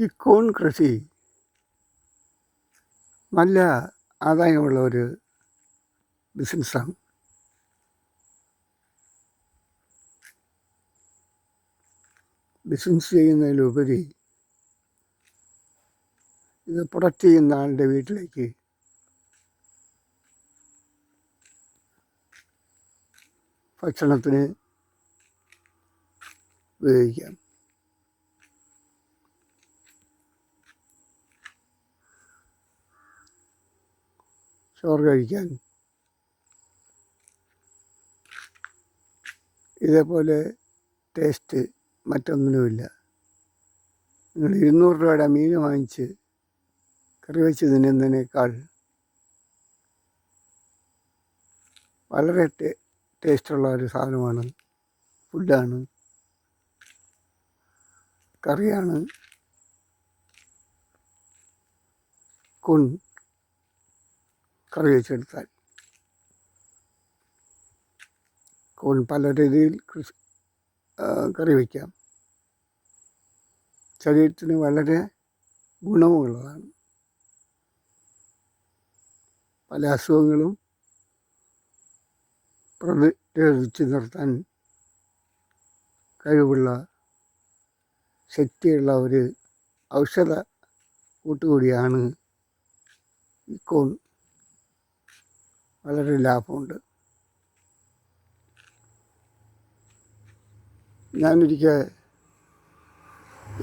ഈ കോൺ കൃഷി നല്ല ആദായമുള്ള ഒരു ബിസിനസ്സാണ്. ബിസിനസ് ചെയ്യുന്നതിലുപരി ഇത് പ്രൊഡക്റ്റ് ചെയ്യുന്ന ആളുടെ വീട്ടിലേക്ക് ഭക്ഷണത്തിന് ഉപയോഗിക്കാം. ചോറ് കഴിക്കാൻ. ഇതേപോലെ ടേസ്റ്റ് മറ്റൊന്നിനുമില്ല. നിങ്ങൾ ഇരുന്നൂറ് രൂപയുടെ മീൻ വാങ്ങിച്ച് കറി വെച്ച് തിന്നുന്നതിനേക്കാൾ വളരെ ടേസ്റ്റുള്ള ഒരു സാധനമാണ് ഫുഡാണ് കറിയാണ്. കൂൺ. കറി വെച്ചെടുത്താൽ കോൺ പല രീതിയിൽ കൃഷി കറി വയ്ക്കാം ശരീരത്തിന് വളരെ ഗുണമുള്ളതാണ്. പല അസുഖങ്ങളും പ്രതിരോധിച്ച് നിർത്താൻ കഴിവുള്ള ശക്തിയുള്ള ഒരു ഔഷധ കൂട്ടുകൂടിയാണ് ഈ കോൺ വളരെ ലാഭമുണ്ട്. ഞാനൊരിക്കൽ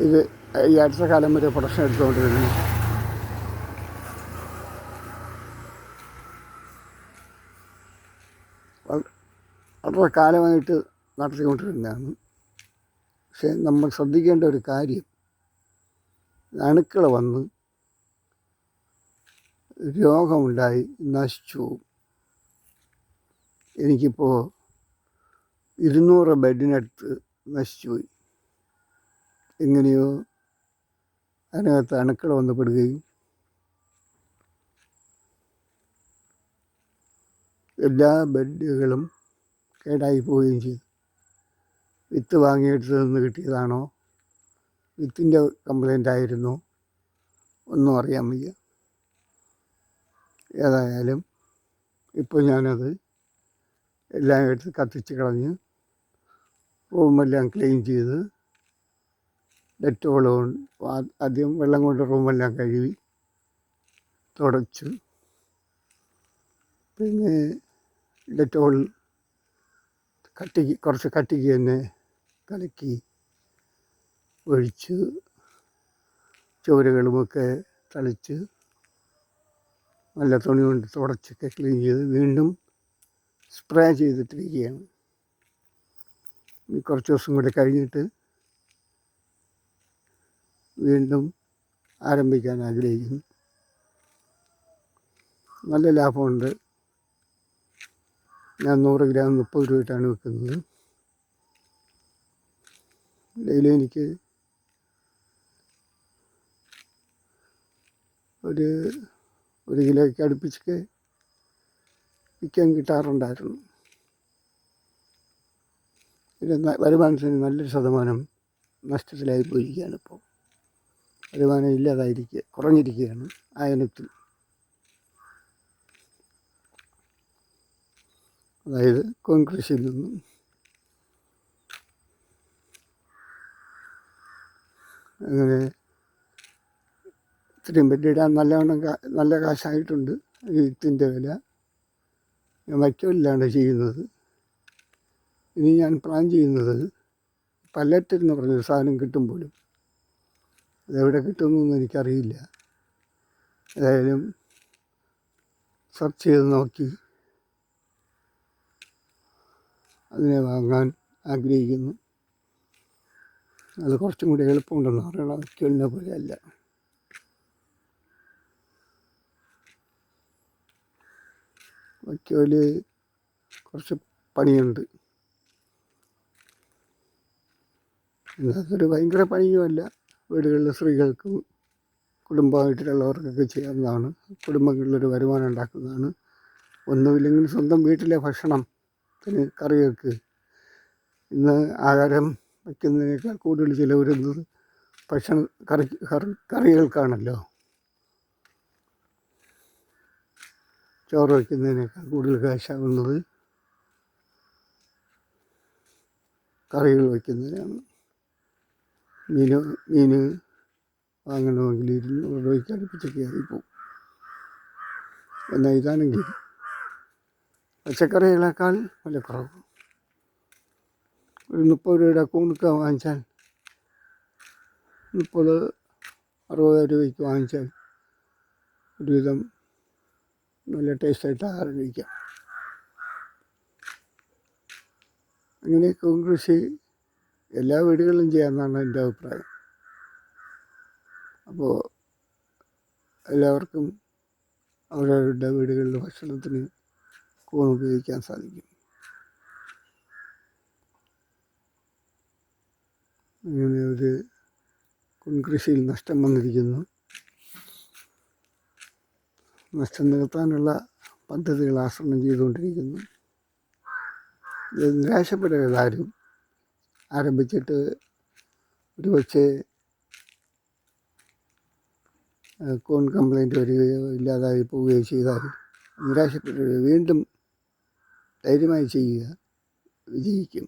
ഇത് ഈ അടുത്ത കാലം വരെ പ്രൊഡക്ഷൻ എടുത്തുകൊണ്ടിരുന്നു വള- വളരെ കാലമായിട്ട് നടത്തിക്കൊണ്ടിരുന്നതാണ്. പക്ഷേ നമ്മൾ ശ്രദ്ധിക്കേണ്ട ഒരു കാര്യം അണുക്കൾ വന്ന് രോഗമുണ്ടായി നശിച്ചു പോകും എനിക്കിപ്പോൾ ഇരുന്നൂറ് ബെഡിനടുത്ത് നശിച്ചുപോയി. എങ്ങനെയോ അതിനകത്ത് അണുക്കൾ വന്ന് പെടുകയും എല്ലാ ബെഡുകളും കേടായി പോവുകയും ചെയ്തു. വിത്ത് വാങ്ങിയെടുത്ത് നിന്ന് കിട്ടിയതാണോ? വിത്തിന്റെ കംപ്ലൈന്റ് ആയിരുന്നു. ഒന്നും അറിയാൻ വയ്യ. ഏതായാലും ഇപ്പോൾ ഞാനത് എല്ലാം എടുത്ത് കത്തിച്ച് കളഞ്ഞ് റൂമെല്ലാം ക്ലീൻ ചെയ്ത് ഡെറ്റോൾ കൊണ്ട് ആദ്യം വെള്ളം കൊണ്ട് റൂമെല്ലാം കഴുകി തുടച്ചു പിന്നെ ഡെറ്റോൾ കട്ടിക്ക് കുറച്ച് കട്ടിക്ക് തന്നെ കലക്കി ഒഴിച്ച് ചുവരുകളുമൊക്കെ തളിച്ച് നല്ല തുണി കൊണ്ട് തുടച്ചൊക്കെ ക്ലീൻ ചെയ്ത് വീണ്ടും സ്പ്രേ ചെയ്തിട്ടിരിക്കുകയാണ്. കുറച്ച് ദിവസം കൂടി കഴിഞ്ഞിട്ട് വീണ്ടും ആരംഭിക്കാൻ ആഗ്രഹിക്കുന്നു. നല്ല ലാഭമുണ്ട്. ഞാൻ നൂറ് ഗ്രാം മുപ്പത് രൂപയിട്ടാണ് വെക്കുന്നത് ഡെയിലി എനിക്ക് ഒരു ഒരു കിലോയ്ക്ക് അടുപ്പിച്ചൊക്കെ വിൽക്കാൻ കിട്ടാറുണ്ടായിരുന്നു. ഇത് വരുമാനത്തിന് നല്ലൊരു ശതമാനം നഷ്ടത്തിലായി പോയിരിക്കുകയാണ് ഇപ്പോൾ. വരുമാനം ഇല്ലാതായിരിക്കുക കുറഞ്ഞിരിക്കുകയാണ് ആയനത്തിൽ അതായത് കോൺഗ്രസിൽ നിന്നും. അങ്ങനെ ഇത്രയും വലിയ ഇടാൻ നല്ലവണ്ണം നല്ല കാശായിട്ടുണ്ട്. ഈ വിത്തിന്റെ വില. വൈക്കോലിലാണ് ചെയ്യുന്നത്. ഇനി ഞാൻ പ്ലാൻ ചെയ്യുന്നത് പല്ലറ്റ് എന്ന് പറഞ്ഞൊരു സാധനം കിട്ടും പോലും. അതെവിടെ കിട്ടുമെന്നൊന്നും എനിക്കറിയില്ല. ഏതായാലും സെർച്ച് ചെയ്ത് നോക്കി. അതിനെ വാങ്ങാൻ ആഗ്രഹിക്കുന്നു. അത് കുറച്ചും കൂടി എളുപ്പമുണ്ടെന്ന് പറയണം വൈക്കോലിനെ പോലെയല്ല വൈക്കോൽ കുറച്ച് പണിയുണ്ട്. അതൊരു ഭയങ്കര പണിയുമല്ല. വീടുകളിലെ സ്ത്രീകൾക്കും കുടുംബമായിട്ടുള്ളവർക്കൊക്കെ ചെയ്യാവുന്നതാണ്. കുടുംബങ്ങളിലൊരു വരുമാനം ഉണ്ടാക്കുന്നതാണ്. ഒന്നുമില്ലെങ്കിൽ സ്വന്തം വീട്ടിലെ ഭക്ഷണത്തിന് കറികൾക്ക് ഇന്ന് ആഹാരം വയ്ക്കുന്നതിനേക്കാൾ കൂടുതൽ ചിലവരുന്നത് ഭക്ഷണ കറി കറി കറികൾക്കാണല്ലോ. ചോറ് വയ്ക്കുന്നതിനേക്കാൾ കൂടുതൽ കാശാകുന്നത് കറികൾ വയ്ക്കുന്നതിനാണ്. മീൻ മീൻ വാങ്ങണമെങ്കിൽ ഇരുന്നൂറ് രൂപയ്ക്ക് അടുപ്പിച്ചൊക്കെ ആയിപ്പോവും എന്നാൽ ഇതാണെങ്കിൽ പച്ചക്കറികളേക്കാൾ വില കുറവ് ഒരു മുപ്പത് രൂപയുടെ കൂണുക്ക വാങ്ങിച്ചാൽ മുപ്പത് അറുപത് രൂപയ്ക്ക് വാങ്ങിച്ചാൽ ഒരുവിധം നല്ല ടേസ്റ്റായിട്ട് ആഹാരം കഴിക്കാം. അങ്ങനെ കൃഷി എല്ലാ വീടുകളിലും ചെയ്യാമെന്നാണ് എന്റെ അഭിപ്രായം. അപ്പോൾ എല്ലാവർക്കും അവരവരുടെ വീടുകളിലെ ഭക്ഷണത്തിന് കൂൺ ഉപയോഗിക്കാൻ സാധിക്കും. അങ്ങനെ ഒരു കുൺകൃഷിയിൽ നഷ്ടം വന്നിരിക്കുന്നു. നഷ്ടം നികത്താനുള്ള പദ്ധതികൾ ആസൂത്രണം ചെയ്തുകൊണ്ടിരിക്കുന്നു. നിരാശപ്പെടരുത് ആരും. ആരംഭിച്ചിട്ട് ഒരു പക്ഷേ കോൺ കംപ്ലൈന്റ് വരികയോ ഇല്ലാതായി പോവുകയോ ചെയ്താൽ നിരാശപ്പെടരുത്. വീണ്ടും ധൈര്യമായി ചെയ്യുക വിജയിക്കും.